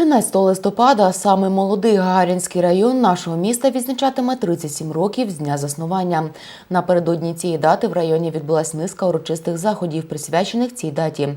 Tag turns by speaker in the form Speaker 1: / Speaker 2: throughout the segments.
Speaker 1: 13 листопада саме молодий Гагарінський район нашого міста відзначатиме 37 років з дня заснування. Напередодні цієї дати в районі відбулась низка урочистих заходів, присвячених цій даті.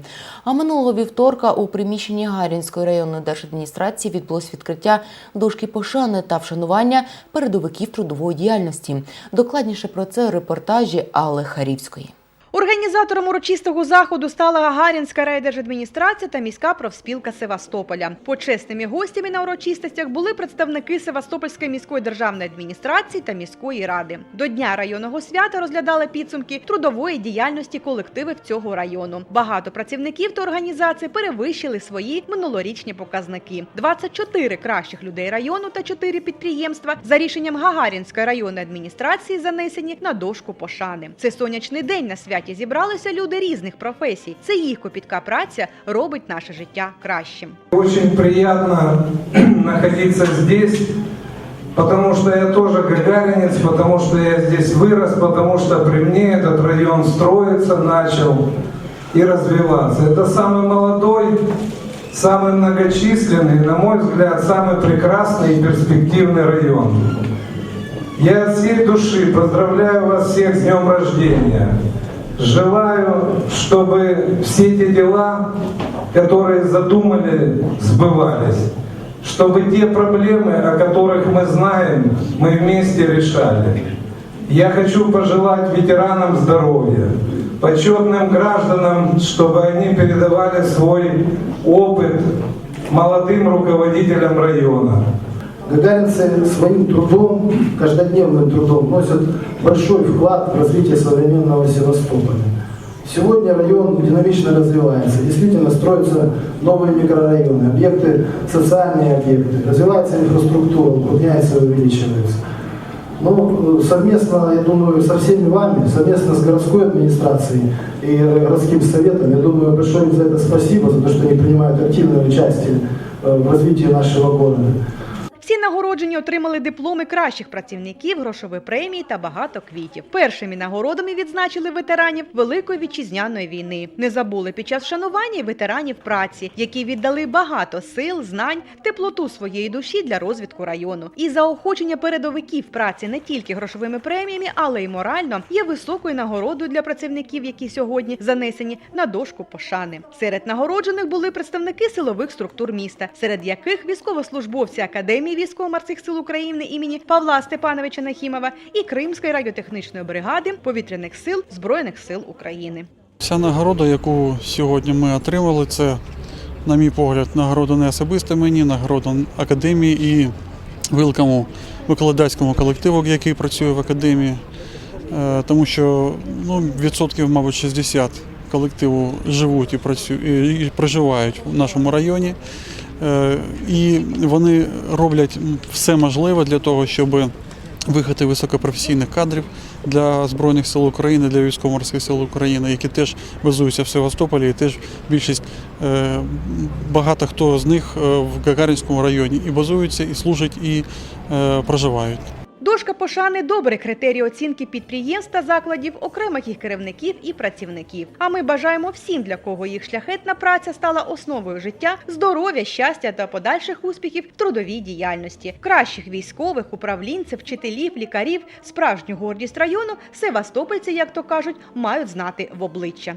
Speaker 1: А минулого вівторка у приміщенні Гагарінської районної держадміністрації відбулось відкриття дошки пошани та вшанування передовиків трудової діяльності. Докладніше про це репортажі Алли Харівської.
Speaker 2: Організатором урочистого заходу стала Гагарінська райдержадміністрація та міська профспілка Севастополя. Почесними гостями на урочистостях були представники Севастопольської міської державної адміністрації та міської ради. До дня районного свята розглядали підсумки трудової діяльності колективів цього району. Багато працівників та організацій перевищили свої минулорічні показники. 24 кращих людей району та 4 підприємства за рішенням Гагарінської районної адміністрації занесені на дошку пошани. Це сонячний день на святі зібралися люди різних професій. Це їх копітка праця робить наше життя кращим.
Speaker 3: Очень приятно находиться здесь, потому что я тоже гагаринец, потому что я здесь вырос, потому что при мне этот район строиться начал и развиваться. Это самый молодой, самый многочисленный, на мой взгляд, самый прекрасный и перспективный район. Я от всей души поздравляю вас всех с днем рождения. Желаю, чтобы все те дела, которые задумали, сбывались. Чтобы те проблемы, о которых мы знаем, мы вместе решали. Я хочу пожелать ветеранам здоровья, почетным гражданам, чтобы они передавали свой опыт молодым руководителям района.
Speaker 4: Гагаринцы своим трудом, каждодневным трудом вносят большой вклад в развитие современного Севастополя. Сегодня район динамично развивается. Действительно строятся новые микрорайоны, объекты, социальные объекты. Развивается инфраструктура, укрупняется и увеличивается. Ну, э, совместно, я думаю, со всеми вами, совместно с городской администрацией и городским советом, я думаю, большое им за это спасибо, за то, что они принимают активное участие э, в развитии нашего города.
Speaker 2: Всі нагороджені отримали дипломи кращих працівників, грошові премії та багато квітів. Першими нагородами відзначили ветеранів Великої вітчизняної війни. Не забули під час вшанування ветеранів праці, які віддали багато сил, знань, теплоту своєї душі для розвитку району. І заохочення передовиків праці не тільки грошовими преміями, але й морально є високою нагородою для працівників, які сьогодні занесені на дошку пошани. Серед нагороджених були представники силових структур міста, серед яких військовослужбовці академії військово-морських сил України імені Павла Степановича Нахімова і Кримської радіотехнічної бригади повітряних сил Збройних сил України.
Speaker 5: Вся нагорода, яку сьогодні ми отримали, це, на мій погляд, нагорода не особисто мені, нагорода академії і великому викладацькому колективу, який працює в академії. Е, Тому що ну, відсотків, мабуть, 60 колективу живуть і працюють і проживають в нашому районі. Е, І вони роблять все можливе для того, щоб вихати високопрофесійних кадрів для Збройних сил України, для військово-морських сил України, які теж базуються в Севастополі, і теж більшість е, багато хто з них е, в Гагаринському районі і базуються, і служать, і проживають.
Speaker 2: Дошка пошани добрий критерій оцінки підприємств та закладів, окремих їх керівників і працівників. А ми бажаємо всім, для кого їх шляхетна праця стала основою життя, здоров'я, щастя та подальших успіхів в трудовій діяльності. Кращих військових, управлінців, вчителів, лікарів, справжню гордість району, севастопольці, як то кажуть, мають знати в обличчя.